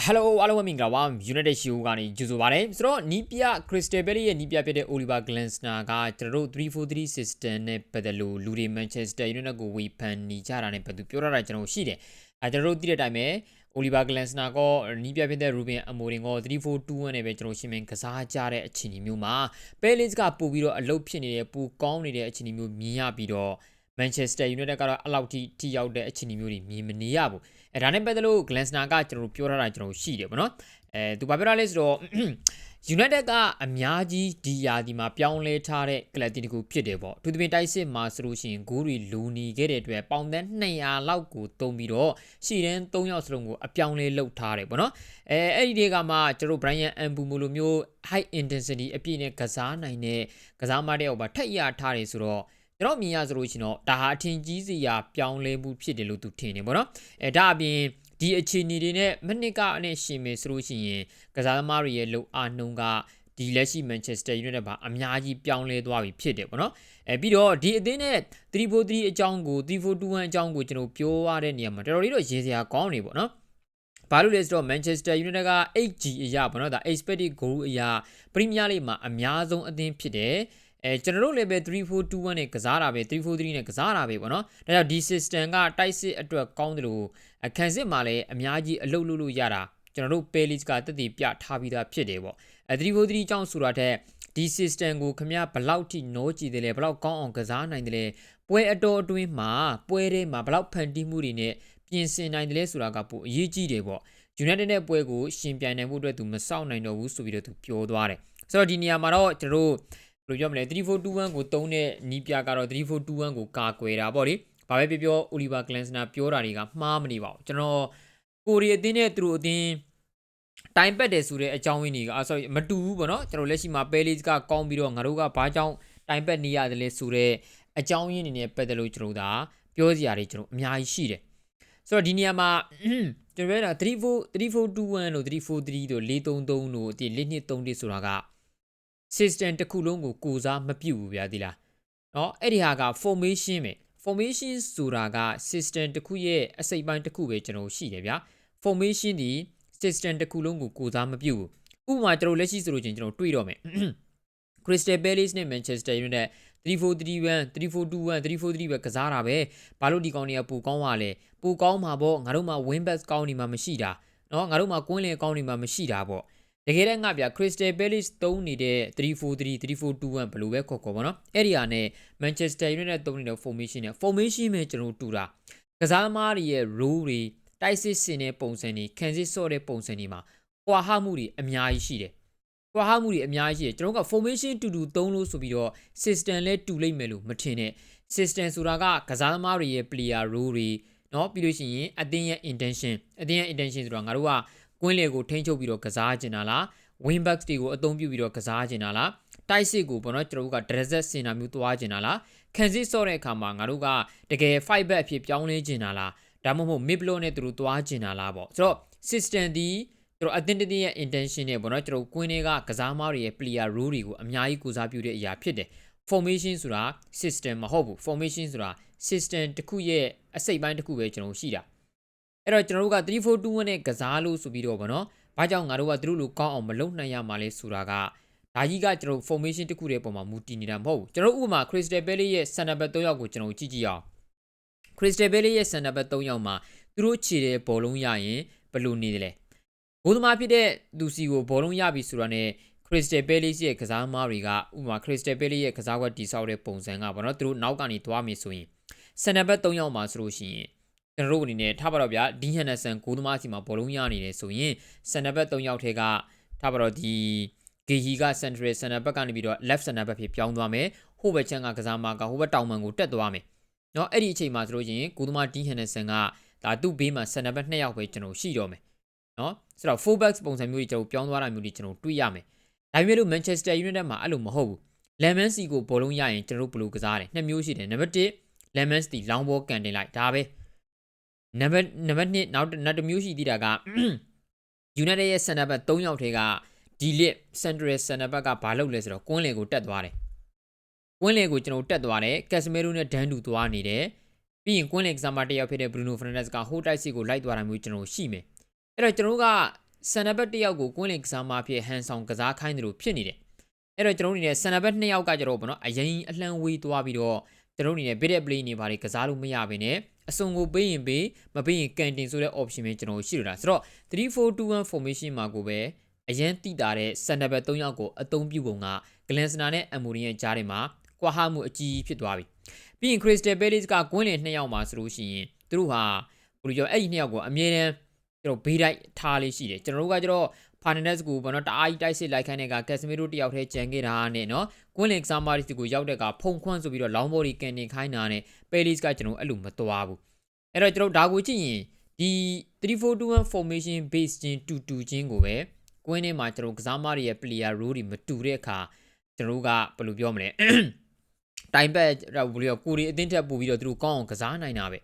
Hello အားလုံးပဲမင်္ဂလာပါ United Show ကနေကြိုဆိုပါရစေဆိုတော့နီးပြ Crystal Palace ရဲ့နီးပြဖြစ်တဲ့ Oliver Glasner ကကျွန်တော်တို့343 system နဲ့ပတ်သက်လို့လူတွေ Manchester United ကိုဝေဖန်နေကြတာနဲ့ပတ်သက်ပြောရတာကျွန်တော်ရှိတယ်အဲကျွန်တော်တို့သိတဲ့အတိုင်းပဲ Oliver Glasner ကနီးပြဖြစ်တဲ့ Ruben Amorim က3421နဲ့ပဲကျွန်တော်ရှင်းမင်းကစားကြတဲ့အခြေအနေမျိုးမှာ Palace ကပို့ပြီးတော့အလုပ်ဖြစ်နေတဲ့ပူကောင်းနေတဲ့အခြေအနေမျိုးမြင်ရပြီးတော့ Manchester United ကတော့အဲ့လောက်ထိထိရောက်တဲ့အခြေအနေမျိုးတွေမြင်မနေရဘူး အဲဒါနဲ့ပတ်သက်လို့ Glansner ကကျွန်တော်တို့ပြောထားတာကျွန်တော်ရှိတယ်ဗောနော်အဲသူဘာပြောတာလဲဆိုတော့ United ကအများကြီးဒီယာဒီမှာပြောင်းလဲထားတဲ့ကလပ်တီတကူဖြစ်တယ်ပေါ့သူသဖြင့်တိုက်စစ်မှာဆိုလို့ရှိရင်ဂိုးတွေလူနေခဲ့တဲ့အတွက်ပေါင်သန်း200လောက်ကိုတုံးပြီးတော့ရှီရန်3ယောက်စလုံးကိုအပြောင်းလဲလုပ်ထားတယ်ပေါ့နော်အဲအဲ့ဒီတွေကမှကျွန်တော် Brian Ambumo လိုမျိုး high intensity အပြည့်နဲ့ကစားနိုင်တဲ့ကစားမတဲ့ဟောပါထက်ရထားတယ်ဆိုတော့ ကျွန်တော်မြင်ရဆိုလို့ရှိရင်တော့ဒါဟာအထင်ကြီးစရာပြောင်းလဲမှုဖြစ်တယ်လို့သူထင်တယ်ပေါ့နော်အဲဒါအပြင်ဒီအခြေအနေတွေနဲ့မနစ်ကအနဲ့ရှင်မယ်ဆိုလို့ရှိရင်ကစားသမားတွေရဲ့လုံအားနှုံးကဒီလက်ရှိ Manchester United ဘာအများကြီးပြောင်းလဲသွားပြီဖြစ်တယ်ပေါ့နော်အဲပြီးတော့ဒီအသင်းနဲ့343အကြောင်းကို3421အကြောင်းကိုကျွန်တော်ပြောရတဲ့နေရာမှာတော်တော်လေးတော့ရေးစရာကောင်းနေပေါ့နော်ဘာလို့လဲဆိုတော့ Manchester United က 8G အရာပေါ့နော်ဒါ expected goal အရာ Premier League မှာအများဆုံးအသင်းဖြစ်တယ် အဲကျွန်တော်တို့လည်းပဲ3421နဲ့ကစားတာပဲ343နဲ့ကစားတာပဲပေါ့နော်ဒါကြောင့်ဒီ system ကတိုက်စစ်အတွက်ကောင်းတယ်လို့အခန်းစစ်မှာလည်းအများကြီးအလုပ်လုပ်လို့ရတာကျွန်တော်တို့ Palace ကတက်တည်ပြထားပြီးသားဖြစ်တယ်ပေါ့အဲ343ကြောင့်ဆိုတာတဲ့ဒီ system ကိုခမရဘလောက်ထိနိုးကြည့်တယ်လဲဘလောက်ကောင်းအောင်ကစားနိုင်တယ်လဲပွဲအတော်အတွင်းမှာပွဲထဲမှာဘလောက်ဖန်တီးမှုတွေနဲ့ပြင်ဆင်နိုင်တယ်လဲဆိုတာကပိုအရေးကြီးတယ်ပေါ့ United နဲ့ပွဲကိုရှင်ပြိုင်နိုင်ဖို့အတွက်သူမစောင့်နိုင်တော့ဘူးဆိုပြီးတော့သူပြောသွားတယ်ဆိုတော့ဒီနေရာမှာတော့ကျွန်တော်တို့ ဘယ်လိုပြောမလဲ3421ကိုတုံးတဲ့နီးပြကတော့3421ကိုကာကွယ်တာပေါ့လေဘာပဲပြောပြော Oliver Glasner ပြောတာတွေကမှားမနေပါဘူးကျွန်တော်ကိုရီအသင်းနဲ့သူတို့အသင်းတိုင်ပတ်တယ်ဆိုတဲ့အကြောင်းရင်းတွေကအာ sorry မတူဘူးပေါ့နော်ကျွန်တော်လက်ရှိမှာ Palace ကကောင်းပြီးတော့ငါတို့ကဘာကြောင့်တိုင်ပတ်နေရတယ်လဲဆိုတဲ့အကြောင်းရင်းတွေနဲ့ပတ်သက်လို့ကျွန်တော်ဒါပြောစရာတွေကျွန်တော်အများကြီးရှိတယ်ဆိုတော့ဒီနေရာမှာကျွန်တော်ပြောတာ34 3421လို့343တို့433တို့ဒီ5231ဆိုတာက system တစ်ခုလုံးကိုကိုစားမပြုတ်ဘူးဗျာဒီလားเนาะအဲ့ဒီဟာက formation ပဲ formation ဆိုတာက system တစ်ခုရဲ့အစိတ်ပိုင်းတစ်ခုပဲကျွန်တော်ရှိတယ်ဗျာ formation ဒီ system တစ်ခုလုံးကိုကိုစားမပြုတ်ဘူးဥပမာကျွန်တော်လက်ရှိဆိုလို့ချင်းကျွန်တော်တွေးတော့မယ် Crystal Palace နဲ့ Manchester United 3431 3421 343ပဲကစားတာပဲဘာလို့ဒီကောင်တွေကပူကောင်းပါလဲပူကောင်းမှာပေါ့ငါတို့မှာ win back ကောင်းနေမှာမရှိတာเนาะငါတို့မှာကွင်းလင်ကောင်းနေမှာမရှိတာပေါ့ တကယ်တမ်းငါပြ Crystal Palace သုံးနေတဲ့343 3421ဘယ်လိုပဲခေါ်ခေါ်ပါနော်အဲ့ဒီဟာနဲ့ Manchester United သုံးနေတဲ့ formation နဲ့ formation ပဲကျွန်တော်တူတာကစားသမားတွေရဲ့ role တွေတိုက်စစ်စင်တဲ့ပုံစံတွေခံစစ်ဆော့တဲ့ပုံစံတွေမှာကွာဟမှုတွေအများကြီးရှိတယ်ကွာဟမှုတွေအများကြီးရှိတယ်ကျွန်တော်က formation တူတူသုံးလို့ဆိုပြီးတော့ system လဲတူလိမ့်မယ်လို့မထင်နဲ့ system ဆိုတာကကစားသမားတွေရဲ့ player role တွေเนาะပြီးလို့ရှိရင်အသင်းရဲ့ intention အသင်းရဲ့ intention ဆိုတာငါတို့က ကွင်းလေကိုထိန်းချုပ်ပြီးတော့ကစားကျင်တာလား win backs တွေကိုအသုံးပြုပြီးတော့ကစားကျင်တာလားတိုက်စစ်ကိုပေါ့နော်ကျွန်တော်တို့က dress စင်တာမျိုးသွားကျင်တာလားခံစစ်ဆော့တဲ့အခါမှာငါတို့ကတကယ် fight back အဖြစ်ပြောင်းလဲကျင်တာလားဒါမှမဟုတ် mid block နဲ့သူတို့သွားကျင်တာလားပေါ့ဆိုတော့ system ဒီကျွန်တော်အသင်းတည်းရဲ့ intention နဲ့ပေါ့နော်ကျွန်တော်ကွင်းတွေကကစားမားတွေရဲ့ player role တွေကိုအများကြီးကူစားပြုတဲ့အရာဖြစ်တယ် formation ဆိုတာ system မဟုတ်ဘူး formation ဆိုတာ system တစ်ခုရဲ့အစိတ်ပိုင်းတစ်ခုပဲကျွန်တော်ရှိတာ အဲ့တော့ကျွန်တော်တို့က3421နဲ့ကစားလို့ဆိုပြီးတော့ဗောနော်ဘာကြောင့်ငါတို့ကသူတို့လိုကောင်းအောင်မလုပ်နိုင်ရမှာလဲဆိုတာကဒါကြီးကကျွန်တော် formation တစ်ခုတည်းပုံမှာမူတည်နေတာမဟုတ်ဘူးကျွန်တော်ဥပမာ Crystal Palace ရဲ့ center back 3ယောက်ကိုကျွန်တော်ကြည့်ကြည့်အောင် Crystal Palace ရဲ့ center back 3ယောက်မှာသူတို့ခြေတဲ့ဘောလုံးရရင်ဘယ်လိုနေတယ်လဲဂိုးသမားဖြစ်တဲ့သူစီကိုဘောလုံးရပြီဆိုတာနဲ့ Crystal Palace ရဲ့ကစားသမားတွေကဥပမာ Crystal Palace ရဲ့ကစားကွက်တိဆောက်တဲ့ပုံစံကဘာလို့သူတို့နောက်ကနေသွားမယ်ဆိုရင် center back 3ယောက်မှာဆိုလို့ရှိရင် ကျွန်တော်တို့အနေနဲ့ထားပါတော့ဗျာဒီဟန်နဆန်ကိုသမားစီမှာဘောလုံးရနေတယ်ဆိုရင်စန်နဘက်3ယောက်ထဲကထားပါတော့ဒီဂေဟီက central စန်နဘက်ကနေပြီးတော့ left စန်နဘက်ဖြစ်ပြောင်းသွားမယ်ဟိုဘက်ချမ်းကကစားမကဟိုဘက်တောင်မှန်ကိုတက်သွားမယ်เนาะအဲ့ဒီအချိန်မှာဆိုလို့ချင်းကိုသမားဒီဟန်နဆန်ကဒါသူ့ဘေးမှာစန်နဘက်2ယောက်ပဲကျွန်တော်ရှိတော့မယ်เนาะဆိုတော့ full back ပုံစံမျိုးကြီးကျွန်တော်ပြောင်းသွားတာမျိုးကြီးကျွန်တော်တွေးရမယ်ဒါပေမဲ့လို့ Manchester United မှာအဲ့လိုမဟုတ်ဘူး Lemon C ကိုဘောလုံးရရင်ကျွန်တော်တို့ဘယ်လိုကစားတယ်နှစ်မျိုးရှိတယ်နံပါတ်1 Lemon C လောင်းဘောကန်တင်လိုက်ဒါပဲ နံပါတ်နံပါတ်2နောက်နောက်တစ်မျိုးရှိသေးတာက United ရဲ့ center back 3ယောက်ထဲကဒီလစ် central center back ကဘာလုပ်လဲဆိုတော့ကွင်းလင်ကိုတက်သွားတယ်ကွင်းလင်ကိုကျွန်တော်တက်သွားတယ် Casemiro နဲ့ဒန်တူသွားနေတယ်ပြီးရင်ကွင်းလင်ကစားမတစ်ယောက်ဖြစ်တဲ့ Bruno Fernandes ကဟိုးတိုက်စစ်ကိုလိုက်သွားတာမျိုးကျွန်တော်ရှိမယ်အဲ့တော့ကျွန်တော်ကဆန်နဘတ်တစ်ယောက်ကိုကွင်းလင်ကစားမဖြစ်ဟန်ဆောင်ကစားခိုင်းတယ်လို့ဖြစ်နေတယ်အဲ့တော့ကျွန်တော်တို့အနေနဲ့ဆန်နဘတ်နှစ်ယောက်ကကြတော့ဗောနော်အရင်အလှမ်းဝေးသွားပြီးတော့ကျွန်တော်တို့အနေနဲ့ bid play နေပါလေကစားလို့မရဘဲနဲ့ အစုံကိုပေးရင်ပေးမပေးရင်ကန်တင်ဆိုတဲ့ option ပဲကျွန်တော်ရှိလို့တာဆိုတော့3421 formation မှာကိုပဲအရင်တိတာတဲ့ဆန်နဘတ်3ယောက်ကိုအသုံးပြုပုံကဂလန်စနာနဲ့အမိုရီရဲ့ကြားထဲမှာကွာဟမှုအကြီးဖြစ်သွားပြီပြီးရင် Crystal Palace ကကွင်းလင်နှစ်ယောက်မှာဆိုလို့ရှိရင်သူတို့ဟာဘယ်လိုပြောအဲ့ဒီနှစ်ယောက်ကိုအမြဲတမ်းကျွန်တော်ဘေးတိုက်ထားလေးရှိတယ်ကျွန်တော်တို့ကကျတော့ Fernandez ကိုဘာနော်တအားကြီးတိုက်စစ်လိုက်ခိုင်းတဲ့က Casemiro တယောက်တည်းကြံခဲ့တာနဲ့နော်ကွင်းလင်ကစားမရီစီကိုရောက်တဲ့ကဖုံခွန်းဆိုပြီးတော့လောင်းဘော်ဒီကန်နေခိုင်းတာနဲ့ Palace ကကျွန်တော်အဲ့လိုမသွားဘူးအဲ့တော့ကျွန်တော်ဒါကိုကြည့်ရင်ဒီ3421 formation base ချင်းတူတူချင်းကိုပဲကွင်းထဲမှာကျွန်တော်ကစားမရီရဲ့ player role တွေမတူတဲ့အခါကျွန်တော်တို့ကဘယ်လိုပြောမလဲတိုင်ဘက်ဘယ်လိုကိုရီအတင်းထက်ပို့ပြီးတော့သူတို့ကောင်းအောင်ကစားနိုင်တာပဲ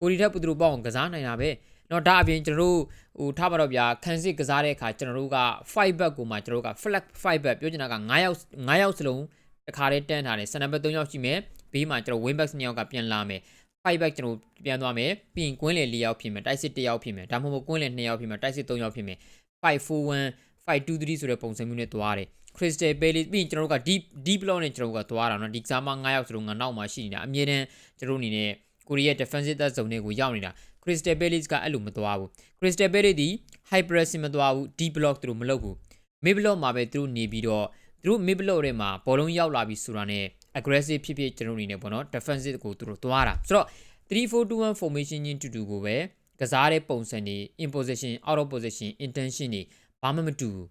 ကိုရီထက်ပို့သူတို့ပေါအောင်ကစားနိုင်တာပဲ တော့ဒါအပြင်ကျွန်တော်တို့ဟိုထားပါတော့ဗျာခန်းစစ်ကစားတဲ့အခါကျွန်တော်တို့က5 back ကိုမှကျွန်တော်တို့က flag 5 back ပြောချင်တာက9ယောက်9ယောက်စလုံးတစ်ခါတည်းတန်းထားတယ်စနံပါတ်3ယောက်ရှိမယ်ဘေးမှာကျွန်တော် wing back 2ယောက်ကပြန်လာမယ်5 back ကျွန်တော်ပြန်သွားမယ်ပြီးရင်ကွင်းလေ4ယောက်ဖြစ်မယ်တိုက်စစ်1ယောက်ဖြစ်မယ်ဒါမှမဟုတ်ကွင်းလေ2ယောက်ဖြစ်မယ်တိုက်စစ်3ယောက်ဖြစ်မယ်541 523ဆိုတဲ့ပုံစံမျိုးနဲ့သွားတယ် Crystal Palace ပြီးရင်ကျွန်တော်တို့က deep deep block နဲ့ကျွန်တော်တို့ကသွားတာเนาะဒီကစားမ9ယောက်စလုံးကနောက်မှာရှိနေတာအမြဲတမ်းကျွန်တော်တို့အနေနဲ့ကိုရီးယား defensive third zone တွေကိုရောက်နေတာ Crystal Palace ကအဲ့လိုမသွားဘူး Crystal Palace ဒီ high pressing မသွားဘူး deep block သူတို့မလုပ်ဘူး mid block မှာပဲသူတို့နေပြီးတော့သူတို့ mid block ထဲမှာဘောလုံးရောက်လာပြီးဆိုတာနဲ့ aggressive ဖြစ်ဖြစ်ကျွန်တော်အနေနဲ့ပေါ့နော် defensive ကိုသူတို့သွားတာဆိုတော့3421 formation ချင်းတူတူကိုပဲကစားတဲ့ပုံစံတွေ in position out of position intention တွေဘာမှမတူဘူး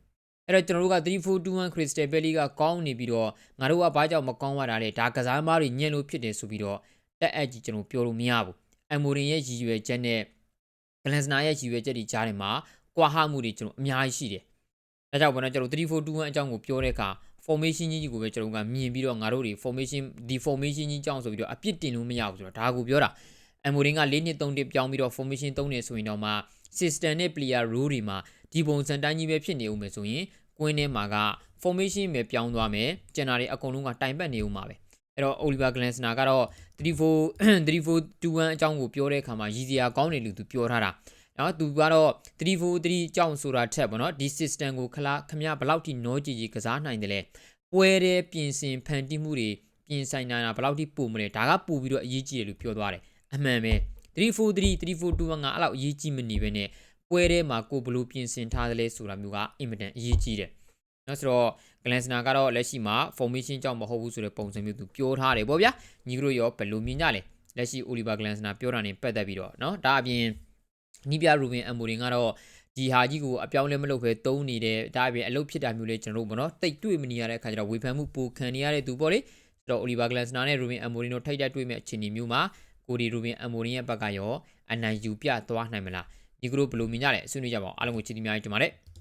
အဲ့တော့ကျွန်တော်တို့က3421 Crystal Palace ကကောင်းနေပြီးတော့ငါတို့ကဘာကြောင့်မကောင်းရတာလဲဒါကစားမားတွေညံ့လို့ဖြစ်တယ်ဆိုပြီးတော့တက်အပ်ကြီးကျွန်တော်ပြောလို့မရဘူး အမိုရင်ရဲ့ရည်ရွယ်ချက်နဲ့ဂလန်စနာရဲ့ရည်ရွယ်ချက်တွေကြားထဲမှာကွာဟမှုတွေကျွန်တော်အများကြီးရှိတယ်။ဒါကြောင့်ဘာလို့ကျွန်တော်3421အကြောင်းကိုပြောတဲ့အခါ formation ကြီးကိုပဲကျွန်တော်ကမြင်ပြီးတော့ငါတို့တွေ formation ဒီ formation ကြီးကြောင်းဆိုပြီးတော့အပြစ်တင်လို့မရဘူးဆိုတော့ဒါကိုပြောတာအမိုရင်က၄နှစ်၃နှစ်ပြောင်းပြီးတော့ formation ၃နှစ်ဆိုရင်တော့မှ system နဲ့ player role တွေမှာဒီပုံစံတိုင်းကြီးပဲဖြစ်နေဦးမယ်ဆိုရင်ကွင်းထဲမှာက formation ပဲပြောင်းသွားမယ်ကျန်တာတွေအကုန်လုံးကတိုင်ပတ်နေဦးမှာပဲ အဲ့တော့ Oliver Glasner ကတော့34 3421အကြောင်းကိုပြောတဲ့အခါမှာရည်စရာကောင်းတယ်လို့သူပြောထားတာနော်သူကတော့343အကြောင်းဆိုတာထက်ပေါ့နော်ဒီ system ကိုခလားခမဘလောက်ထိနောကြည်ကြီးကစားနိုင်တယ်လဲပွဲတဲ့ပြင်ဆင်ဖန်တီးမှုတွေပြင်ဆိုင်နိုင်တာဘလောက်ထိပုံမလဲဒါကပို့ပြီးတော့အရေးကြီးတယ်လို့ပြောသွားတယ်အမှန်ပဲ343 3421ကအဲ့လောက်အရေးကြီးမနေပဲနဲ့ပွဲထဲမှာကိုဘလို့ပြင်ဆင်ထားတယ်လဲဆိုတာမျိုးကအင်မတန်အရေးကြီးတယ် နော်ဆိုတော့ Glensner ကတော့လက်ရှိမှာ formation ကြောင့်မဟုတ်ဘူးဆိုတဲ့ပုံစံမျိုးသူပြောထားတယ်ပေါ့ဗျာညီတို့ရောဘယ်လိုမြင်ကြလဲလက်ရှိ Oliver Glensner ပြောတာနေပတ်သက်ပြီးတော့နော်ဒါအပြင်နီးပြရူဘင်အမ်ဘူရင်ကတော့ဒီဟာကြီးကိုအပြောင်းလဲမလုပ်ဘဲတုံးနေတယ်ဒါအပြင်အလုပ်ဖြစ်တာမျိုးလေးကျွန်တော်တို့ပေါ့နော်တိတ်တွေ့မနေရတဲ့အခါကျတော့ဝေဖန်မှုပိုခံနေရတဲ့သူပေါ့လေဆိုတော့ Oliver Glensner နဲ့ Ruben Amorim တို့ထိုက်တိုက်တွေ့မဲ့အခြေအနေမျိုးမှာကိုဒီ Ruben Amorim ရဲ့ဘက်ကရောအနိုင်ယူပြသွားနိုင်မလားဒီကလိုဘယ်လိုမြင်ကြလဲဆွေးနွေးကြပါအောင်အားလုံးကိုချစ်တင်များကြီးတင်ပါတယ်